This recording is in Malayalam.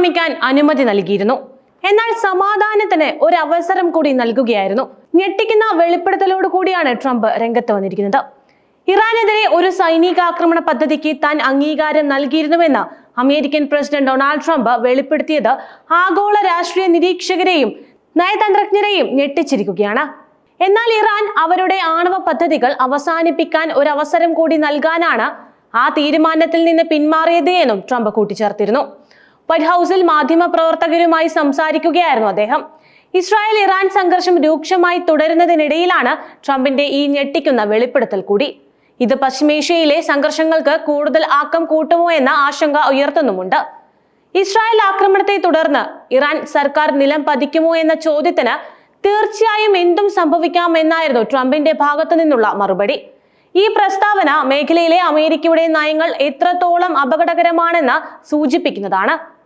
ആക്രമിക്കാൻ അനുമതി നൽകിയിരുന്നു. എന്നാൽ സമാധാനത്തിന് ഒരു അവസരം കൂടി നൽകുകയായിരുന്നു. ഞെട്ടിക്കുന്ന വെളിപ്പെടുത്തലോട് കൂടിയാണ് ട്രംപ് രംഗത്ത് വന്നിരിക്കുന്നത്. ഇറാനെതിരെ ഒരു സൈനികാക്രമണ പദ്ധതിക്ക് താൻ അംഗീകാരം നൽകിയിരുന്നുവെന്ന് അമേരിക്കൻ പ്രസിഡന്റ് ഡൊണാൾഡ് ട്രംപ് വെളിപ്പെടുത്തിയത് ആഗോള രാഷ്ട്രീയ നിരീക്ഷകരെയും നയതന്ത്രജ്ഞരെയും ഞെട്ടിച്ചിരിക്കുകയാണ്. എന്നാൽ ഇറാൻ അവരുടെ ആണവ പദ്ധതികൾ അവസാനിപ്പിക്കാൻ ഒരു അവസരം കൂടി നൽകാനാണ് ആ തീരുമാനത്തിൽ നിന്ന് പിന്മാറിയത് എന്നും ട്രംപ് കൂട്ടിച്ചേർത്തിരുന്നു. വൈറ്റ് ഹൗസിൽ മാധ്യമപ്രവർത്തകരുമായി സംസാരിക്കുകയായിരുന്നു അദ്ദേഹം. ഇസ്രായേൽ ഇറാൻ സംഘർഷം രൂക്ഷമായി തുടരുന്നതിനിടയിലാണ് ട്രംപിന്റെ ഈ ഞെട്ടിക്കുന്ന വെളിപ്പെടുത്തൽ കൂടി. ഇത് പശ്ചിമേഷ്യയിലെ സംഘർഷങ്ങൾക്ക് കൂടുതൽ ആക്കം കൂട്ടുമോ എന്ന ആശങ്ക ഉയർത്തുന്നുമുണ്ട്. ഇസ്രായേൽ ആക്രമണത്തെ തുടർന്ന് ഇറാൻ സർക്കാർ നിലം പതിക്കുമോ എന്ന ചോദ്യത്തിന് തീർച്ചയായും എന്തും സംഭവിക്കാമെന്നായിരുന്നു ട്രംപിന്റെ ഭാഗത്തു നിന്നുള്ള മറുപടി. ഈ പ്രസ്താവന മേഖലയിലെ അമേരിക്കയുടെ നയങ്ങൾ എത്രത്തോളം അപകടകരമാണെന്ന് സൂചിപ്പിക്കുന്നതാണ്.